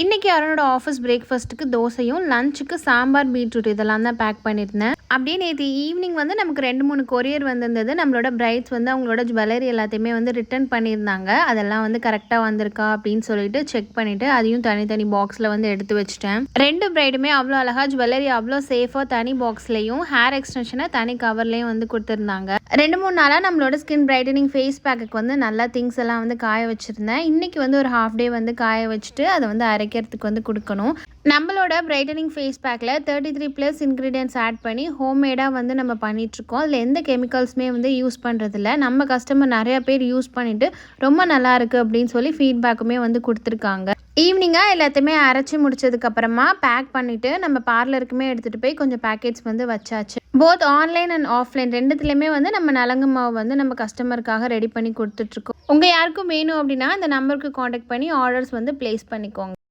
இன்றைக்கி அருணோட ஆஃபீஸ் பிரேக்ஃபாஸ்ட்டுக்கு தோசையும் லஞ்சுக்கு சாம்பார் பீட்ரூட் இதெல்லாம் தான் பேக் பண்ணியிருந்தேன். அப்படியே நேற்று ஈவினிங் வந்து நமக்கு ரெண்டு மூணு கொரியர் வந்திருந்தது. நம்மளோட பிரைட்ஸ் வந்து அவங்களோட ஜுவல்லரி எல்லாத்தையுமே வந்து ரிட்டர்ன் பண்ணியிருந்தாங்க. அதெல்லாம் வந்து கரெக்டாக வந்திருக்கா அப்படின்னு சொல்லிட்டு செக் பண்ணிவிட்டு அதையும் தனித்தனி பாக்ஸில் வந்து எடுத்து வச்சிட்டேன். ரெண்டு பிரைடுமே அவ்வளோ அழகாக ஜுவல்லரி அவ்வளோ சேஃபாக தனி பாக்ஸ்லேயும் ஹேர் எக்ஸ்டென்ஷனை தனி கவர்லேயும் வந்து கொடுத்துருந்தாங்க. ரெண்டு மூணு நாளாக நம்மளோட ஸ்கின் பிரைட்டனிங் ஃபேஸ் பேக்குக்கு வந்து நல்லா திங்ஸ் எல்லாம் வந்து காய வச்சுருந்தேன். இன்றைக்கி வந்து ஒரு ஹாஃப் டே வந்து காய வச்சுட்டு அதை வந்து அரைக்கிறதுக்கு வந்து கொடுக்கணும். நம்மளோட பிரைட்டனிங் ஃபேஸ் பேக்கில் thirty three plus ingredients add பண்ணி ஹோம்மேடாக வந்து நம்ம பண்ணிகிட்ருக்கோம் அதில் எந்த கெமிக்கல்ஸுமே வந்து யூஸ் பண்ணுறதில்ல நம்ம கஸ்டமர் நிறையா பேர் யூஸ் பண்ணிவிட்டு ரொம்ப நல்லா இருக்குது அப்படின்னு சொல்லி ஃபீட்பேக்குமே வந்து கொடுத்துருக்காங்க. ஈவினிங்காக எல்லாத்தையுமே அரைச்சி முடிச்சதுக்கப்புறமா பேக் பண்ணிவிட்டு நம்ம பார்லருக்குமே எடுத்துகிட்டு போய் கொஞ்சம் பேக்கெட்ஸ் வந்து வச்சாச்சு. போத் ஆன்லைன் அண்ட் ஆஃப்லைன் ரெண்டுத்துலேயுமே வந்து நம்ம நலங்கு மாவு வந்து நம்ம கஸ்டமருக்காக ரெடி பண்ணி கொடுத்துட்ருக்கோம் உங்கள் யாருக்கும் வேணும் அப்படின்னா இந்த நம்பருக்கு காண்டாக்ட் பண்ணி ஆர்டர்ஸ் வந்து ப்ளேஸ் பண்ணிக்கோங்க.